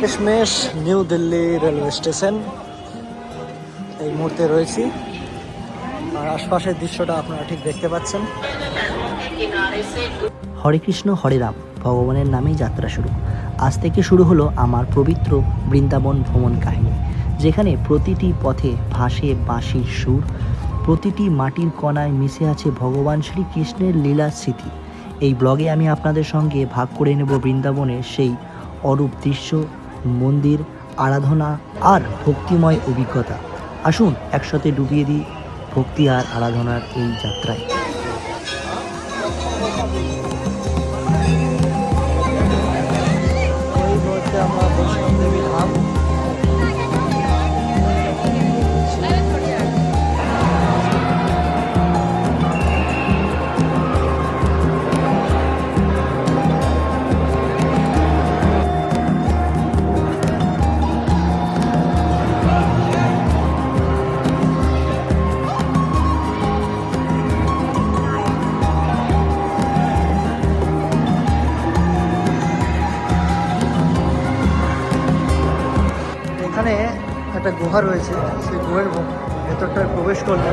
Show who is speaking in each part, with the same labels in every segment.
Speaker 1: শেষমেশ new Delhi railway station এই মুহূর্তে রয়েছি। আর আশপাশের দৃশ্যটা আপনারা ঠিক দেখতে পাচ্ছেন।
Speaker 2: হরে কৃষ্ণ, হরে রাম, ভগবানের নামেই যাত্রা শুরু। আজ থেকে শুরু হলো আমার পবিত্র বৃন্দাবন ভ্রমণ কাহিনী, যেখানে প্রতিটি পথে ভাসে বাঁশির সুর, প্রতিটি মাটির কণায় মিশে আছে ভগবান শ্রীকৃষ্ণের লীলা স্মৃতি। এই ব্লগে আমি আপনাদের সঙ্গে ভাগ করে নেব বৃন্দাবনের সেই অরূপ দৃশ্য মন্দির আরাধনা আর ভক্তিময় অভিজ্ঞতা। আসুন একসাথে ডুবিয়ে দিই ভক্তি আর আরাধনার এই যাত্রায়।
Speaker 1: গুহা রয়েছে সেই গুহের ভেতরটায় প্রবেশ করলে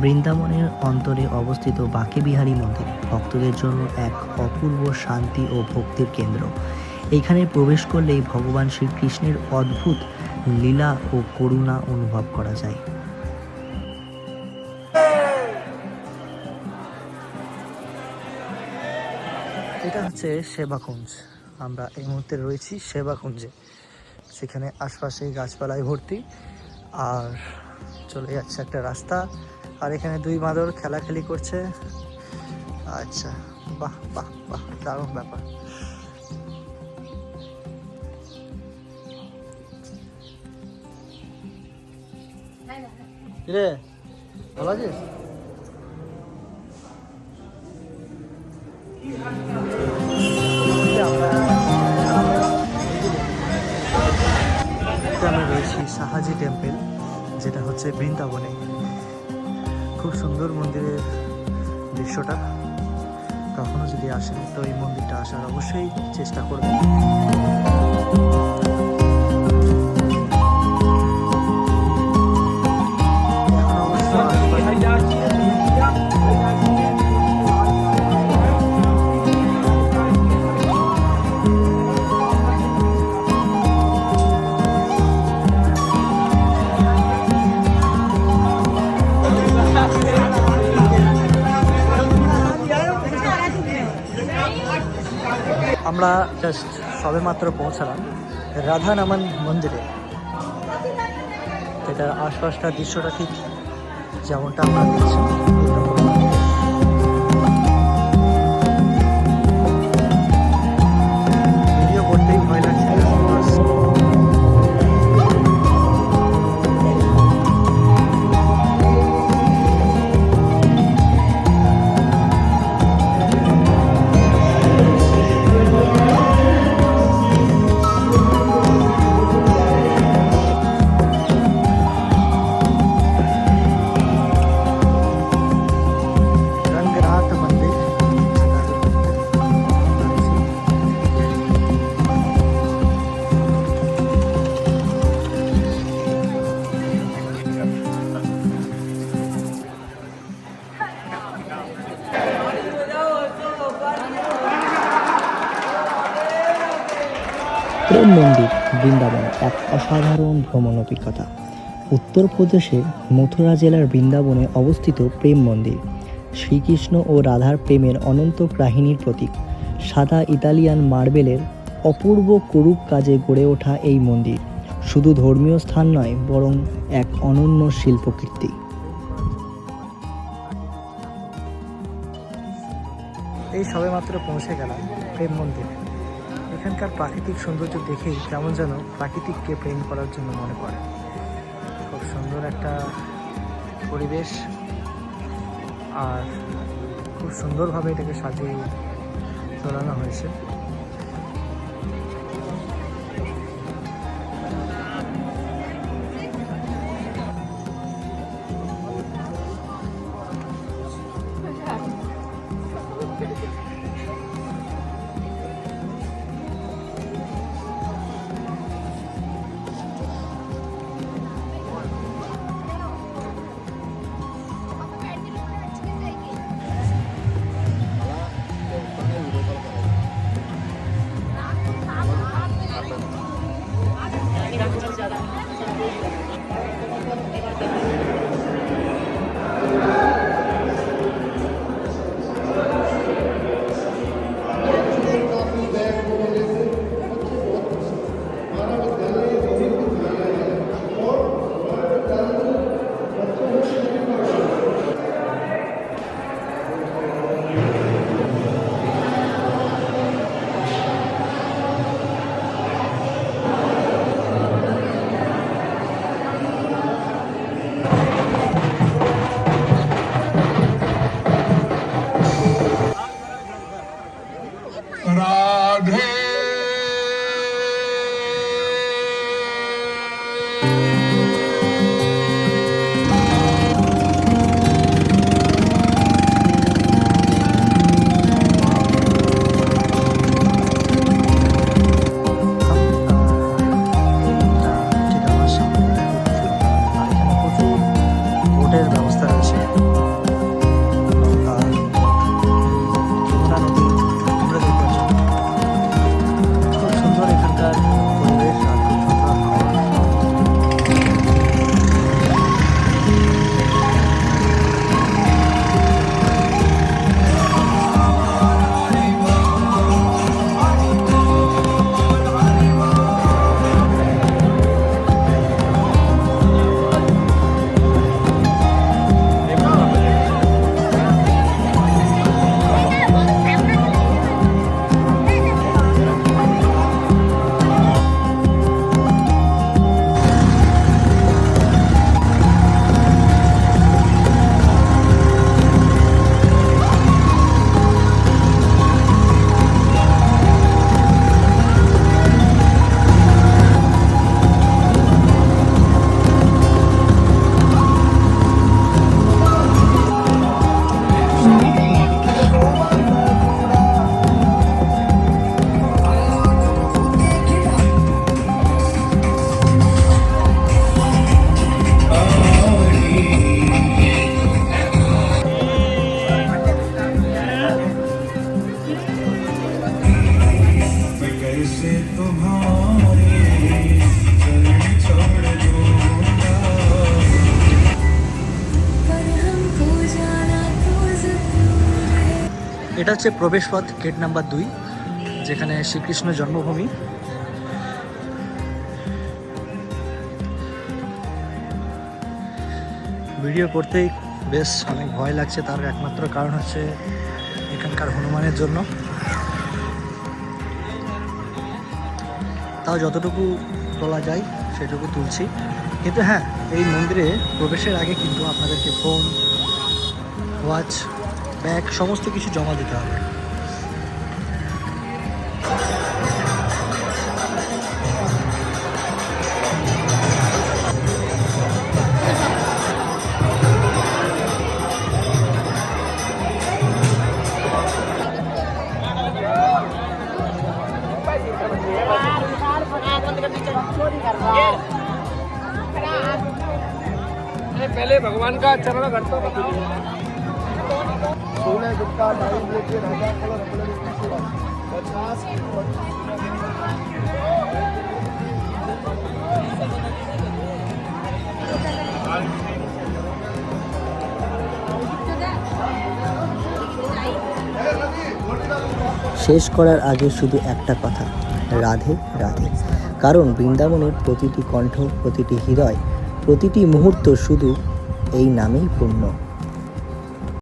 Speaker 2: বৃন্দাবনের অন্তরে অবস্থিত বাঁকেবিহারী মন্দির ভক্তদের জন্য এক অপূর্ব শান্তি ও ভক্তির কেন্দ্র। এখানে প্রবেশ করলেই ভগবান শ্রীকৃষ্ণের অদ্ভুত লীলা ও করুণা অনুভব করা যায়।
Speaker 1: এটা হচ্ছে সেবাকুঞ্জ। আমরা এই মুহূর্তে রয়েছি সেবাকুঞ্জে। সেখানে আশপাশে গাছপালায় ভর্তি। আর চলে যাচ্ছে একটা রাস্তা। আর এখানে দুই বাঁদর খেলাখেলি করছে। আচ্ছা বাহ বাহ বাহ দারুণ ব্যাপার। রে ভালো আছিস? আমরা রয়েছি সাহাজি টেম্পল যেটা হচ্ছে বৃন্দাবনে। খুব সুন্দর মন্দিরের দৃশ্যটা। কখনো যদি আসেন তো এই মন্দিরটা আসার অবশ্যই চেষ্টা করবেন। আমরা জাস্ট সবেমাত্র পৌঁছালাম রাধা নামান মন্দিরে। এটার আশপাশটা দৃশ্যটা ঠিক যেমনটা আমরা দেখছি।
Speaker 2: মন্দির, বৃন্দাবন এক অসাধারণ ভ্রমণ অভিজ্ঞতা। উত্তরপ্রদেশে মথুরা জেলার বৃন্দাবনে অবস্থিত প্রেম মন্দির। শ্রীকৃষ্ণ ও রাধার প্রেমের অনন্ত কাহিনীর প্রতীক। সাদা ইতালিয়ান মার্বেলের অপূর্ব করুক কাজে গড়ে ওঠা এই মন্দির। শুধু ধর্মীয় স্থান নয়, বরং এক অনন্য শিল্পকীর্তি।
Speaker 1: এই সবেমাত্র পৌঁছে গেলাম প্রেম মন্দিরে। এখানকার প্রাকৃতিক সৌন্দর্য দেখেই কেমন যেন প্রাকৃতিককে প্রেম করার জন্য মনে পড়ে। খুব সুন্দর একটা পরিবেশ আর খুব সুন্দরভাবে এটাকে সাজিয়ে তোলানো হয়েছে। এটা হচ্ছে প্রবেশপথ গেট নাম্বার দুই, যেখানে শ্রীকৃষ্ণ জন্মভূমি। ভিডিও করতেই বেশ অনেক ভয় লাগছে, তার একমাত্র কারণ হচ্ছে এখানকার হনুমানের জন্য। তাও যতটুকু তোলা যায়, সেটুকু তুলছি। কিন্তু হ্যাঁ এই মন্দিরে প্রবেশের আগে কিন্তু আপনাদেরকে ফোন ওয়াচ ব্যাগ সমস্ত কিছু জমা দিতে হবে
Speaker 3: पहले भगवान का चरण करता
Speaker 4: गुटका राजा कलर पचास
Speaker 2: শেষ করার আগে শুধু একটা কথা, রাধে রাধে। কারণ বৃন্দাবনের প্রতিটি কণ্ঠ, প্রতিটি হৃদয়, প্রতিটি মুহূর্ত শুধু এই নামেই পূর্ণ।